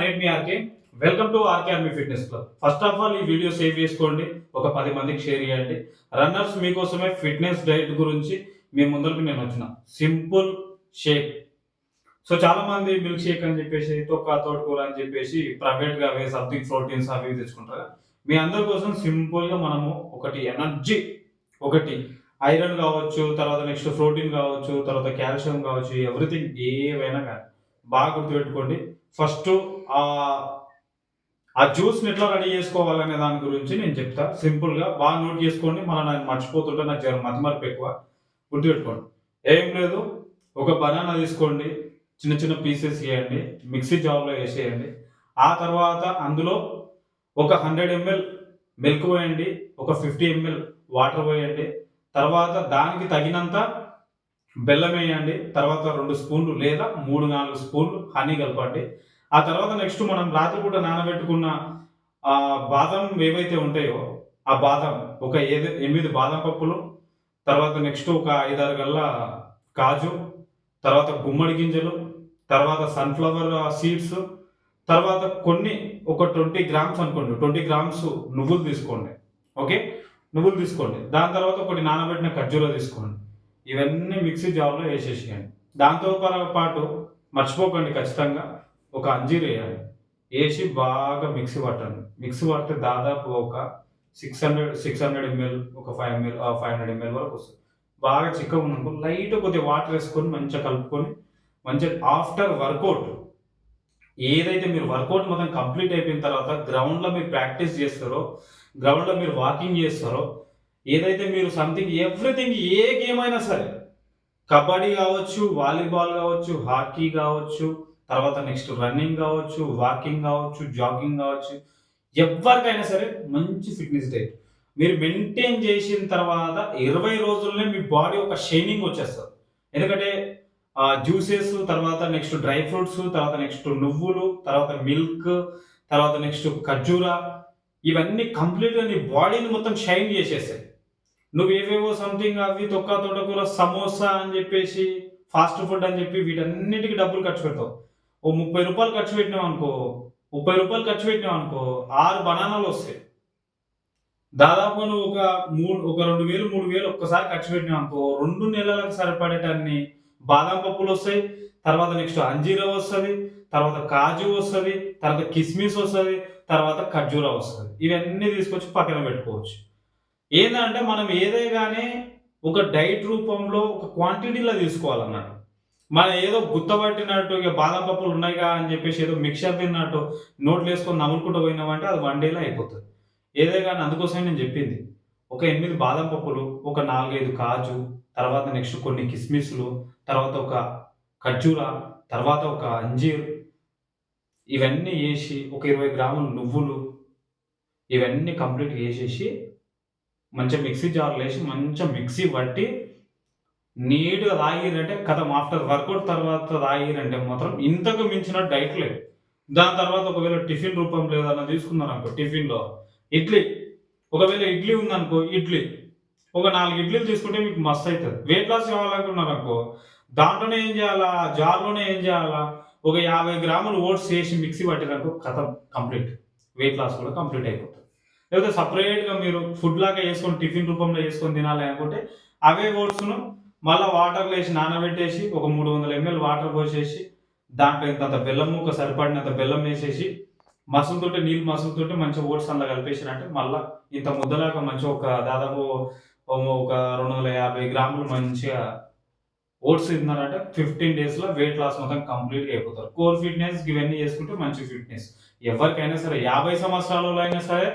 నేట్ me RK welcome to RK army fitness club first of all ఈ video save చేసుకోండి. ఒక పది మందికి షేర్ చేయండి. రన్నర్స్ మీకోసమే ఫిట్నెస్ డైట్ గురించి మీ ముందరకు నేను వచ్చిన. సింపుల్ షేక్ సో చాలా మంది మిల్క్ షేక్ అని చెప్పేసి తొక్క తోటకూర అని చెప్పేసి ప్రైవేట్గా అవే సంథింగ్ ప్రోటీన్స్ అవి తెచ్చుకుంటారు. మీ అందరి కోసం సింపుల్గా మనము ఒకటి ఎనర్జీ ఒకటి ఐరన్ కావచ్చు తర్వాత నెక్స్ట్ ప్రోటీన్ కావచ్చు తర్వాత కాల్షియం కావచ్చు ఎవ్రీథింగ్ ఏవైనా కానీ బాగా గుర్తుపెట్టుకోండి. ఫస్ట్ ఆ ఆ జ్యూస్ని ఎట్లా రెడీ చేసుకోవాలనే దాని గురించి నేను చెప్తా. సింపుల్గా బాగా నోట్ చేసుకోండి. మన నేను మర్చిపోతుంటే నాకు జ్వరం మతిమరుపు ఎక్కువ. గుర్తుపెట్టుకోండి. ఏం లేదు. ఒక బనానా తీసుకోండి. చిన్న చిన్న పీసెస్ వేయండి మిక్సీ జార్లో వేసేయండి. ఆ తర్వాత అందులో ఒక హండ్రెడ్ ఎంఎల్ మిల్క్ పోయండి. ఒక ఫిఫ్టీ ఎంఎల్ వాటర్ పోయండి. తర్వాత దానికి తగినంత బెల్లం వేయండి తర్వాత రెండు స్పూన్లు లేదా మూడు నాలుగు స్పూన్లు హనీ కలపండి. ఆ తర్వాత నెక్స్ట్ మనం రాత్రిపూట నానబెట్టుకున్న ఆ బాదం ఏవైతే ఉంటాయో ఆ బాదం ఒక ఏది ఎనిమిది బాదం పప్పులు తర్వాత నెక్స్ట్ ఒక ఐదారు గల్ల కాజు తర్వాత గుమ్మడి గింజలు తర్వాత సన్ఫ్లవర్ సీడ్స్ తర్వాత కొన్ని ఒక ట్వంటీ గ్రామ్స్ అనుకోండి ట్వంటీ గ్రామ్స్ నువ్వులు తీసుకోండి. ఓకే? నువ్వులు తీసుకోండి. దాని తర్వాత ఒకటి నానబెట్టిన ఖర్జూర తీసుకోండి. ఇవన్నీ మిక్సీ జార్లో వేసేసేయండి. దాంతో పాటు మర్చిపోకండి ఖచ్చితంగా. ఒక అంజీర్ వేయాలి. వేసి బాగా మిక్సీ పట్టండి. మిక్సీ పడితే దాదాపు ఒక six hundred six hundred ML ఒక five ML five hundred ML వరకు వస్తుంది. బాగా చిక్కగా ఉన్నప్పుడు లైట్ కొద్దిగా వాటర్ వేసుకొని మంచిగా కలుపుకొని మంచిగా ఆఫ్టర్ వర్కౌట్ ఏదైతే మీరు వర్కౌట్ మొత్తం కంప్లీట్ అయిపోయిన తర్వాత గ్రౌండ్లో మీరు ప్రాక్టీస్ చేస్తారో గ్రౌండ్లో మీరు వాకింగ్ చేస్తారో ఏదైతే మీరు సంథింగ్ ఎవ్రీథింగ్ ఏ గేమ్ అయినా సరే కబడ్డీ కావచ్చు వాలీబాల్ కావచ్చు హాకీ కావచ్చు తర్వాత నెక్స్ట్ రన్నింగ్ కావచ్చు వాకింగ్ కావచ్చు జాగింగ్ కావచ్చు ఎవరికైనా సరే మంచి ఫిట్నెస్ డైట్ మీరు మెయింటైన్ చేసిన తర్వాత ఇరవై రోజుల్లోనే మీ బాడీ ఒక షైనింగ్ వచ్చేస్తుంది. ఎందుకంటే జ్యూసెస్ తర్వాత నెక్స్ట్ డ్రై ఫ్రూట్స్ తర్వాత నెక్స్ట్ నువ్వులు తర్వాత మిల్క్ తర్వాత నెక్స్ట్ ఖర్జూరా ఇవన్నీ కంప్లీట్గా నీ బాడీని మొత్తం షైన్ చేసేస్తాయి. నువ్వు ఏవేవో సంథింగ్ అవి తొక్క తోటకూర సమోసా అని చెప్పేసి ఫాస్ట్ ఫుడ్ అని చెప్పి వీటన్నిటికి డబ్బులు ఖర్చు పెడతావు. ఓ ముప్పై రూపాయలు ఖర్చు పెట్టినావు అనుకో ముప్పై రూపాయలు ఖర్చు పెట్టినావు అనుకో ఆరు బనానాలు వస్తాయి. దాదాపు నువ్వు ఒక మూడు ఒక రెండు వేలు మూడు వేలు ఒక్కసారి ఖర్చు పెట్టినావు అనుకో రెండు నెలలకు సరిపడేటన్ని బాదం పప్పులు వస్తాయి తర్వాత నెక్స్ట్ అంజీరా వస్తుంది తర్వాత కాజు వస్తుంది తర్వాత కిస్మిస్ వస్తుంది తర్వాత ఖర్జూరా వస్తుంది. ఇవన్నీ తీసుకొచ్చి పక్కన పెట్టుకోవచ్చు. ఏంటంటే మనం ఏదే కానీ ఒక డైట్ రూపంలో ఒక క్వాంటిటీలో తీసుకోవాలన్నట్టు. మనం ఏదో గుత్తపట్టినట్టు ఇక బాదం పప్పులు ఉన్నాయిగా అని చెప్పేసి ఏదో మిక్చర్ తిన్నట్టు నోట్లు వేసుకొని నవ్వులుకుంటూ పోయినామంటే అది వన్ డేలో అయిపోతుంది. ఏదే కానీ అందుకోసమే నేను చెప్పింది. ఒక ఎనిమిది బాదం పప్పులు ఒక నాలుగైదు కాజు తర్వాత నెక్స్ట్ కొన్ని కిస్మిస్లు తర్వాత ఒక ఖర్జూర తర్వాత ఒక అంజీర్ ఇవన్నీ వేసి ఒక ఇరవై గ్రాములు నువ్వులు ఇవన్నీ కంప్లీట్ వేసేసి మంచిగా మిక్సీ జార్లో వేసి మంచిగా మిక్సీ పట్టి నీట్గా తాగిరంటే కథం. ఆఫ్టర్ వర్కౌట్ తర్వాత తాగిరంటే మాత్రం ఇంతకు మించిన డైట్ లేదు. దాని తర్వాత ఒకవేళ టిఫిన్ రూపం ఏదైనా తీసుకున్నారు అనుకో టిఫిన్లో ఇడ్లీ. ఒకవేళ ఇడ్లీ ఉందనుకో ఇడ్లీ. ఒక నాలుగు ఇడ్లీలు తీసుకుంటే మీకు మస్తు అవుతుంది వెయిట్ లాస్ కావాలనుకున్నారు అనుకో దాంట్లోనే ఏం చేయాలా? జార్లోనే ఏం చేయాలా? ఒక యాభై గ్రాములు ఓట్స్ వేసి మిక్సీ పట్టిననుకో కథం కంప్లీట్. వెయిట్ లాస్ కూడా కంప్లీట్ అయిపోతుంది లేకపోతే సపరేట్గా మీరు ఫుడ్ లాగా వేసుకొని టిఫిన్ రూపంలో వేసుకొని తినాలి అనుకుంటే అవే ఓట్స్ను మళ్ళీ వాటర్లో వేసి నానబెట్టేసి ఒక మూడు వందల ఎంఎల్ వాటర్ పోసేసి దాంట్లో ఇంత బెల్లం ముక్క సరిపడినంత బెల్లం వేసేసి మసులుతోటి నీళ్ళు మసులుతోటి మంచిగా ఓట్స్ అందులో కలిపేసినట్టే మళ్ళీ ఇంత ముద్దలాగా మంచి ఒక దాదాపు ఒక రెండు వందల యాభై గ్రాములు మంచిగా ఓట్స్ తిన్నారంటే. ఫిఫ్టీన్ డేస్లో వెయిట్ లాస్ మొత్తం కంప్లీట్గా అయిపోతారు. కోర్ ఫిట్నెస్ ఇవన్నీ చేసుకుంటే మంచి ఫిట్నెస్ ఎవరికైనా సరే యాభై సంవత్సరాలలో అయినా సరే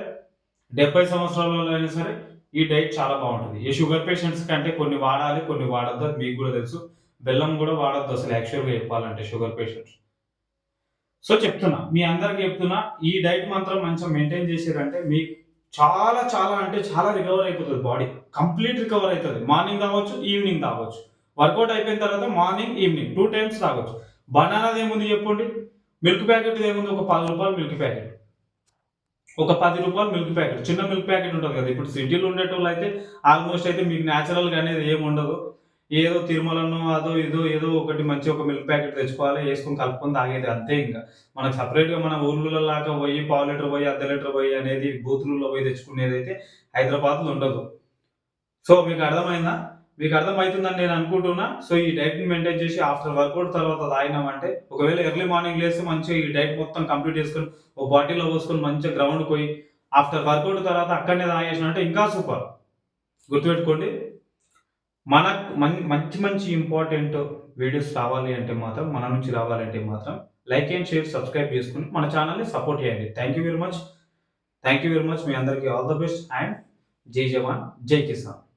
డెబ్బై సంవత్సరాలలో అయినా సరే ఈ డైట్ చాలా బాగుంటుంది. ఈ షుగర్ పేషెంట్స్ కంటే కొన్ని వాడాలి కొన్ని వాడద్దు అది మీకు కూడా తెలుసు. బెల్లం కూడా వాడద్దు అసలు యాక్చువల్గా చెప్పాలంటే షుగర్ పేషెంట్స్. సో చెప్తున్నా మీ అందరికి చెప్తున్నా ఈ డైట్ మాత్రం మంచిగా మెయింటైన్ చేసారంటే మీకు చాలా చాలా అంటే చాలా రికవర్ అయిపోతుంది బాడీ. కంప్లీట్ రికవర్ అవుతుంది మార్నింగ్ తాగొచ్చు ఈవినింగ్ తాగొచ్చు. వర్కౌట్ అయిపోయిన తర్వాత మార్నింగ్ ఈవినింగ్ టూ టైమ్స్ తాగొచ్చు. బనానాది ఏముంది చెప్పండి? మిల్క్ ప్యాకెట్ ఏముంది? ఒక పది రూపాయలు మిల్క్ ప్యాకెట్. ఒక పది రూపాయలు మిల్క్ ప్యాకెట్ చిన్న మిల్క్ ప్యాకెట్ ఉంటుంది కదా. ఇప్పుడు సిటీలో ఉండేటోళ్ళు అయితే ఆల్మోస్ట్ అయితే మీకు న్యాచురల్గా అనేది ఏమి ఉండదు. ఏదో తిరుమలను అదో ఏదో ఏదో ఒకటి మంచి ఒక మిల్క్ ప్యాకెట్ తెచ్చుకోవాలి వేసుకొని కలుపుకొని తాగేది అంతే ఇంకా. మనకు సపరేట్గా మన ఊర్లలో లాగా పోయి పావు లీటర్ పోయి అర్ధ లీటర్ పోయి అనేది బూతులలో పోయి తెచ్చుకునేది అయితే హైదరాబాద్లో ఉండదు. సో మీకు అర్థమైందా? మీకు అర్థమవుతుందని నేను అనుకుంటున్నా. సో ఈ డైట్ని మెయింటైన్ చేసి ఆఫ్టర్ వర్కౌట్ తర్వాత తాగినామంటే ఒకవేళ ఎర్లీ మార్నింగ్ లేస్తే మంచిగా ఈ డైట్ మొత్తం కంప్లీట్ చేసుకొని ఒక బాటిల్లో పోసుకొని మంచిగా గ్రౌండ్ పోయి ఆఫ్టర్ వర్కౌట్ తర్వాత అక్కడనే తాగేసినంటే ఇంకా సూపర్ గుర్తుపెట్టుకోండి. మనకు మం- మంచి మంచి ఇంపార్టెంట్ వీడియోస్ రావాలి అంటే మాత్రం మన నుంచి రావాలంటే మాత్రం లైక్ అండ్ షేర్ సబ్స్క్రైబ్ చేసుకుని మన ఛానల్ని సపోర్ట్ చేయండి. Thank you very much thank you very much మీ అందరికీ ఆల్ ద బెస్ట్ అండ్ జై జవాన్ జై కిసాన్.